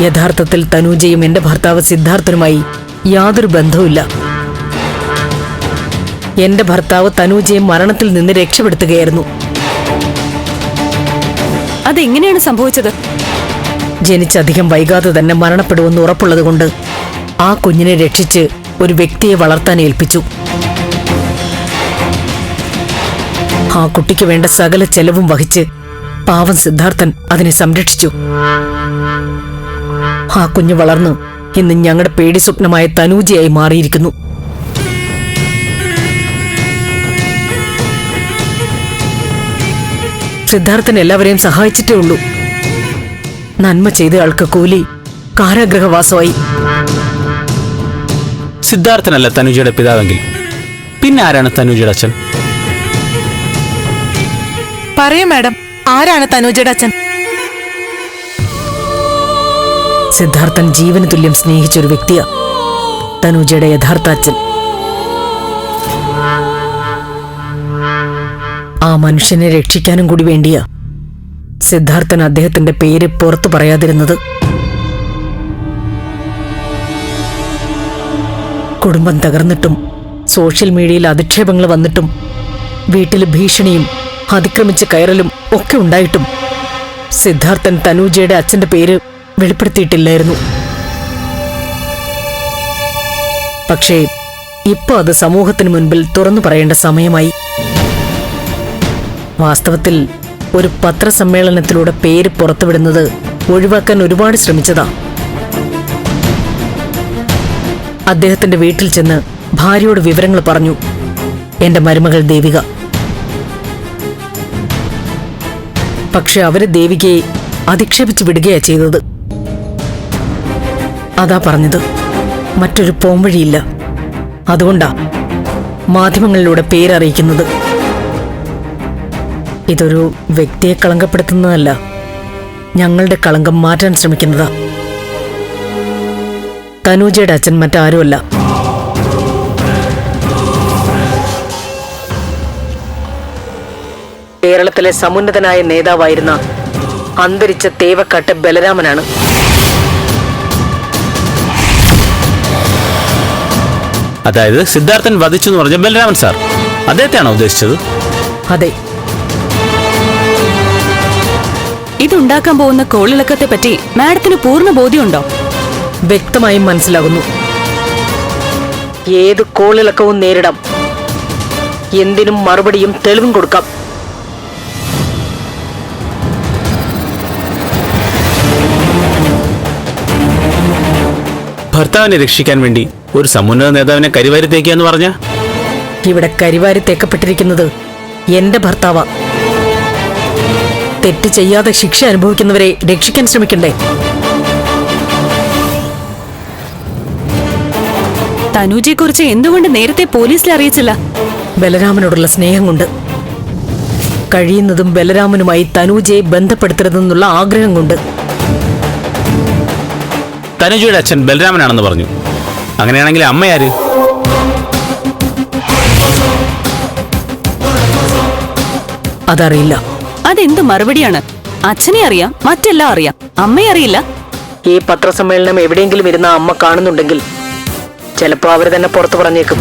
യഥാർത്ഥത്തിൽ തനൂജയും എന്റെ ഭർത്താവ് സിദ്ധാർത്ഥനുമായി യാതൊരു ബന്ധവുമില്ല. എന്റെ ഭർത്താവ് തനൂജയെ മരണത്തിൽ നിന്ന് രക്ഷപ്പെടുത്തുകയായിരുന്നു. അതെങ്ങനെയാണ് സംഭവിച്ചത്? ജനിച്ചധികം വൈകാതെ തന്നെ മരണപ്പെടുമെന്ന് ഉറപ്പുള്ളതുകൊണ്ട് ആ കുഞ്ഞിനെ രക്ഷിച്ച് ഒരു വ്യക്തിയെ വളർത്താൻ ഏൽപ്പിച്ചു. ആ കുട്ടിക്ക് വേണ്ട സകല ചെലവും വഹിച്ച് പാവം സിദ്ധാർത്ഥൻ അതിനെ സംരക്ഷിച്ചു. ആ കുഞ്ഞ് വളർന്ന് ഇന്ന് ഞങ്ങളുടെ പേടി സ്വപ്നമായ തനൂജയായി മാറിയിരിക്കുന്നു. സിദ്ധാർത്ഥൻ എല്ലാവരെയും സഹായിച്ചിട്ടേ ഉള്ളൂ. നന്മ ചെയ്ത ആൾക്ക് കൂലി കാരാഗ്രഹവാസമായി. സിദ്ധാർത്ഥനല്ല തനുജയുടെ പിതാവെങ്കിൽ. പിന്നെ ആരാണ് തനുജയുടെ അച്ഛൻ? പറയൂ മാഡം ആരാണ് തനുജയുടെ അച്ഛൻ? സിദ്ധാർത്ഥൻ ജീവന് തുല്യം സ്നേഹിച്ചൊരു വ്യക്തിയാ. തനുജയുടെ യഥാർത്ഥ അച്ഛൻ ആ മനുഷ്യനെ രക്ഷിക്കാനും കൂടി വേണ്ടിയ സിദ്ധാർത്ഥൻ അദ്ദേഹത്തിന്റെ പേര് പുറത്തു പറയാതിരുന്നത്. കുടുംബം തകർന്നിട്ടും സോഷ്യൽ മീഡിയയിൽ അധിക്ഷേപങ്ങൾ വന്നിട്ടും വീട്ടിൽ ഭീഷണിയും അതിക്രമിച്ച് കയറലും ഒക്കെ ഉണ്ടായിട്ടും സിദ്ധാർത്ഥൻ തനൂജയുടെ അച്ഛന്റെ പേര് വെളിപ്പെടുത്തിയിട്ടില്ലായിരുന്നു. പക്ഷേ ഇപ്പൊ അത് സമൂഹത്തിന് മുൻപിൽ തുറന്നു പറയേണ്ട സമയമായി. വാസ്തവത്തിൽ ഒരു പത്രസമ്മേളനത്തിലൂടെ പേര് പുറത്തുവിടുന്നത് ഒഴിവാക്കാൻ ഒരുപാട് ശ്രമിച്ചതാ. അദ്ദേഹത്തിന്റെ വീട്ടിൽ ചെന്ന് ഭാര്യയോട് വിവരങ്ങൾ പറഞ്ഞു. എന്റെ മരുമകൾ ദേവിക. പക്ഷെ അവർ ദേവികയെ അധിക്ഷേപിച്ചു വിടുകയാ ചെയ്തത്. അതാ പറഞ്ഞത്. മറ്റൊരു പോംവഴിയില്ല. അതുകൊണ്ടാ മാധ്യമങ്ങളിലൂടെ പേരറിയിക്കുന്നത്. ഇതൊരു വ്യക്തിയെ കളങ്കപ്പെടുത്തുന്നതല്ല. ഞങ്ങളുടെ കളങ്കം മാറ്റാൻ ശ്രമിക്കുന്നതാ. തനൂജയുടെ അച്ഛൻ മറ്റാരുമല്ല. കേരളത്തിലെ സമുന്നതനായ നേതാവായിരുന്ന അന്തരിച്ച തേവക്കാട്ട് ബലരാമനാണ്. അതായത് സിദ്ധാർത്ഥൻ വധിച്ചു എന്ന് പറഞ്ഞ ബലരാമൻ സാർ. അദ്ദേഹത്തെയാണോ ഉദ്ദേശിച്ചത്? അതെ. ഇതുണ്ടാക്കാൻ പോകുന്ന കോളിളക്കത്തെ പറ്റി മാഡത്തിന് പൂർണ ബോധ്യമുണ്ടോ? വ്യക്തമായും മനസ്സിലാകുന്നു. ഏത് കോളിളക്കവും നേരിടാം. എന്തിനും മറുപടിയും തെളിവും കൊടുക്കാം. ഭർത്താവിനെ രക്ഷിക്കാൻ വേണ്ടി ഒരു സമുന്നത നേതാവിനെ കരിവാരി തേക്കാന്ന് എന്ന് പറഞ്ഞ? ഇവിടെ കരിവാരി തേക്കപ്പെട്ടിരിക്കുന്നത് എന്റെ ഭർത്താവ. തെറ്റ് ചെയ്യാതെ ശിക്ഷ അനുഭവിക്കുന്നവരെ രക്ഷിക്കാൻ ശ്രമിക്കണ്ടേ? തനൂജിയെ കുറിച്ച് എന്തുകൊണ്ട് നേരത്തെ പോലീസിൽ അറിയിച്ചില്ല? ബലരാമനോടുള്ള സ്നേഹം കൊണ്ട്. കഴിയുന്നതും ബലരാമനുമായി തനൂജയെ ബന്ധപ്പെടുത്തരുതെന്നുള്ള ആഗ്രഹം കൊണ്ട്. തനുജയുടെ അച്ഛൻ ബലരാമനാണെന്ന് പറഞ്ഞു. അങ്ങനെയാണെങ്കിൽ അമ്മയാര് അതറിയില്ല. അതെന്ത് മറുപടിയാണ്? അച്ഛനെ അറിയാം മറ്റെല്ലാം അറിയാം. അമ്മയെ അറിയില്ല. ഈ പത്രസമ്മേളനം എവിടെയെങ്കിലും ഇരുന്ന അമ്മ കാണുന്നുണ്ടെങ്കിൽ ചിലപ്പോ അവർ തന്നെ പുറത്തു പറഞ്ഞേക്കും.